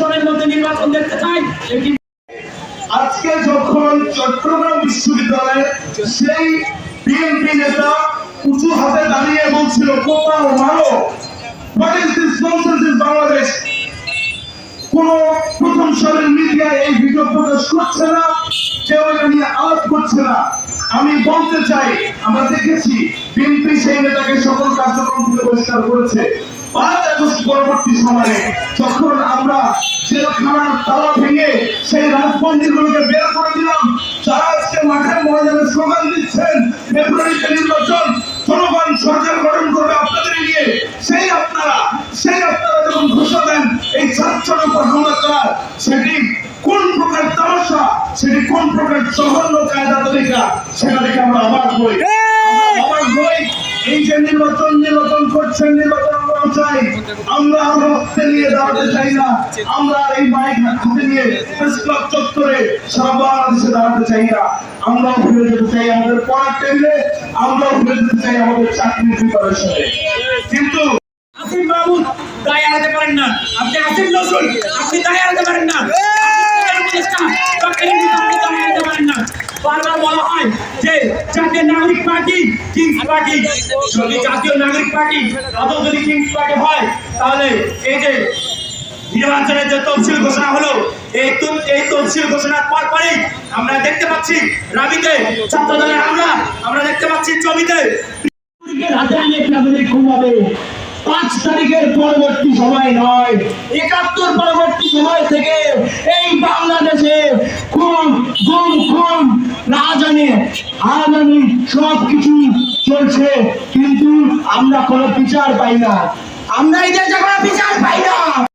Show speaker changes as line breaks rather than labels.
সময়ের মধ্যে নির্বাচন দেখতে চাই
আজকে যখন চট্টগ্রাম বিশ্ববিদ্যালয়ের সেই বিএনপি নেতা উঁচু হাতে দাঁড়িয়ে বলছিল কোথাও মারো। বাংলাদেশ কোন প্রথম সারের মিডিয়া এই ভিডিও প্রকাশ করছে না, কেউ এটা নিয়ে আলাপ করছে না। আমি বলতে চাই, আমরা দেখেছি বিএনপি সেই নেতাকে সকল কার্যক্রম থেকে বহিষ্কার করেছে। পাঁচ আগস্ট পরবর্তী সময়ে যখন জেলখানার তালা ভেঙে সেই রাজবন্দীগুলোকে বের করে দিলাম। যারা আজকে মাঠের ময়দানে স্লোগান দিচ্ছেন ফেব্রুয়ারিতে নির্বাচন জনগণ সরকার গঠন করবে আপনাদের নিয়ে সেই আপনারা সেই আপনারা যখন ঘোষণা দেন এই ছাত্রের উপর হামলা করার সেটি কোন প্রকার তামাশা সেটি কোন প্রকার জঘন্য কায়দা তরিকা সেটা দেখে আমরা অবাক হই। আমরা অবাক হই। এই যে নির্বাচন নির্বাচন করছেন নির্বাচন চাই। আমরা দাঁড়াতে চাই না। আমরা এই মাইক নিয়ে প্রেস দাঁড়াতে চাই না। ফিরে যেতে চাই আমাদের আমরাও ফিরে যেতে চাই আমাদের কিন্তু
আসিফ মাহমুদ দায় এড়াতে পারেন না। আপনি আসিফ আপনি দায় এড়াতে পারেন না আপনি উপদেষ্টা, সরকারি নেতা, আপনি দায় এড়াতে পারেন না বারবার বলা হয় যে জাতীয় নাগরিক পার্টি কিংস পার্টি যদি জাতীয় নাগরিক পার্টি অত যদি কিংস পার্টি হয়, তাহলে এই যে নির্বাচনের যে তফসিল ঘোষণা হলো, এই তফসিল ঘোষণার পর পরেই আমরা দেখতে পাচ্ছি রাবিতে ছাত্র দলের হামলা। আমরা দেখতে পাচ্ছি জমিতে পাঁচ তারিখের পরবর্তী সময় নয়, একাত্তর পরবর্তী সময় থেকে এই বাংলাদেশে খুন গুম খুন রাজানি হারানি সব কিছু চলছে, কিন্তু আমরা কোনো বিচার পাই না। আমরা এই দেশে কোনো বিচার পাই না।